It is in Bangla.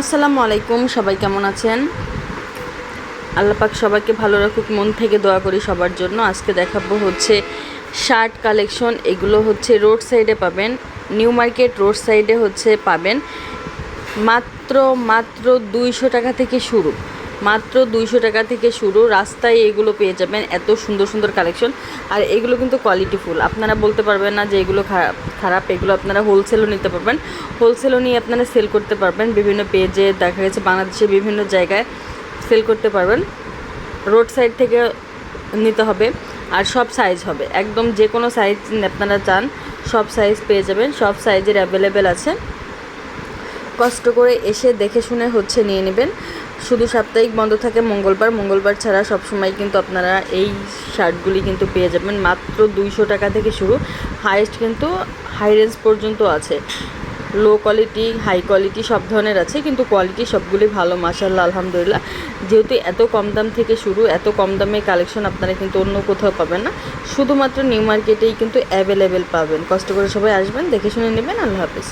আসসালামু আলাইকুম, সবাই কেমন আছেন? আল্লাপাক সবাইকে ভালো রাখুক, মন থেকে দোয়া করি সবার জন্য। আজকে দেখাবো হচ্ছে শার্ট কালেকশন, এগুলো হচ্ছে রোড সাইডে পাবেন, নিউ মার্কেট রোড সাইডে হচ্ছে পাবেন। মাত্র মাত্র দুইশো টাকা থেকে শুরু। মাত্র দুইশো টাকা থেকে শুরু। রাস্তায় এগুলো পেয়ে যাবেন। এত সুন্দর সুন্দর কালেকশন আর এগুলো কিন্তু কোয়ালিটিফুল আপনারা বলতে পারবেন না যে এগুলো খারাপ খারাপ। এগুলো আপনারা হোলসেলও নিতে পারবেন। হোলসেলও নিয়ে আপনারা সেল করতে পারবেন। বিভিন্ন পেজে দেখা গেছে বাংলাদেশের বিভিন্ন জায়গায় সেল করতে পারবেন। রোড সাইড থেকে নিতে হবে। আর সব সাইজ হবে। একদম যে কোনো সাইজ আপনারা চান, সব সাইজ পেয়ে যাবেন। সব সাইজের অ্যাভেলেবেল আছে। কষ্ট করে এসে দেখে শুনে হচ্ছে নিয়ে নেবেন। শুধু সাপ্তাহিক বন্ধ থাকে মঙ্গলবার। মঙ্গলবার ছাড়া সব সময় কিন্তু আপনারা এই শার্টগুলি কিন্তু পেয়ে যাবেন। মাত্র দুইশো টাকা থেকে শুরু। হাইয়েস্ট কিন্তু হাই রেঞ্জ পর্যন্ত আছে। লো কোয়ালিটি, হাই কোয়ালিটি সব ধরনের আছে, কিন্তু কোয়ালিটি সবগুলি ভালো মাসাল্লাহ আলহামদুলিল্লাহ। যেহেতু এত কম দাম থেকে শুরু, এত কম দামে কালেকশন আপনারা কিন্তু অন্য কোথাও পাবেন না। শুধুমাত্র নিউ মার্কেটেই কিন্তু অ্যাভেলেবেল পাবেন। কষ্ট করে সবাই আসবেন, দেখে শুনে নেবেন। আল্লাহ হাফিজ।